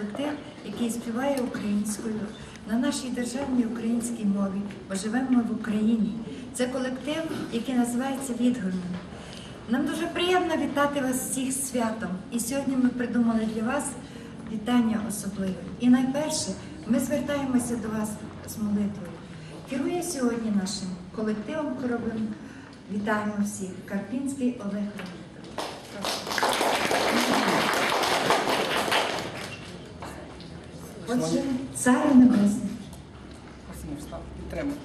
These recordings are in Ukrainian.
Колектив, який співає українською на нашій державній українській мові, бо живемо в Україні. Це колектив, який називається Відгорним. Нам дуже приємно вітати вас всіх святом. І сьогодні ми придумали для вас вітання особливе. І найперше, ми звертаємося до вас з молитвою. Керує сьогодні нашим колективом хоровим. Вітаємо всіх. Карпінський Олег Отже, царю небесний. Підтримати.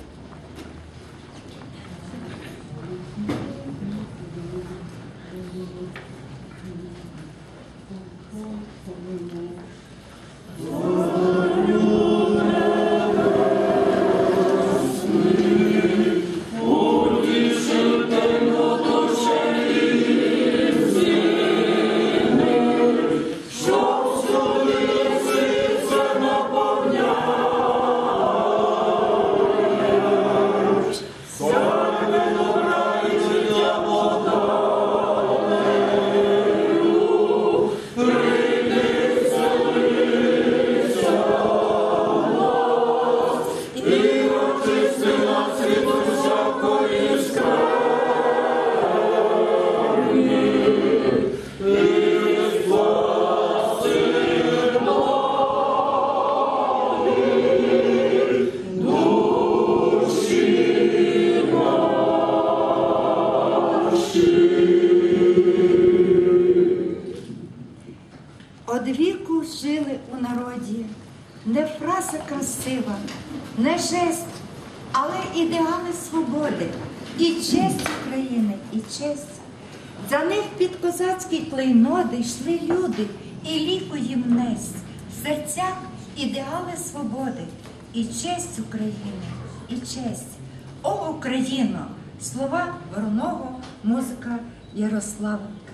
Од віку жили у народі не фраза красива, не жест, але ідеали свободи, і честь України, і честь. За них під козацькі клейноди йшли люди, і ліку їм несть. В ідеали свободи, і честь України, і честь. О, Україно! Слова Вороного, музика Ярославенка.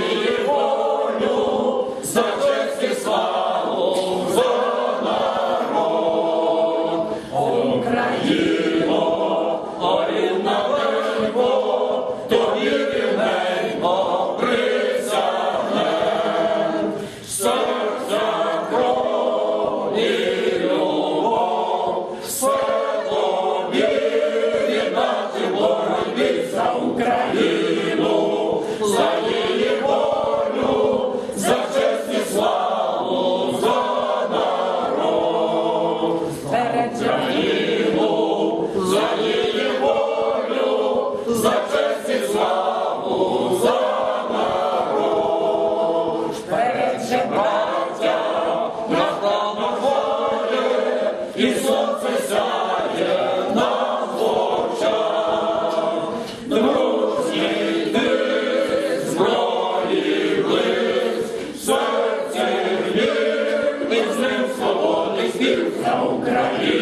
Brasil, não Brasil.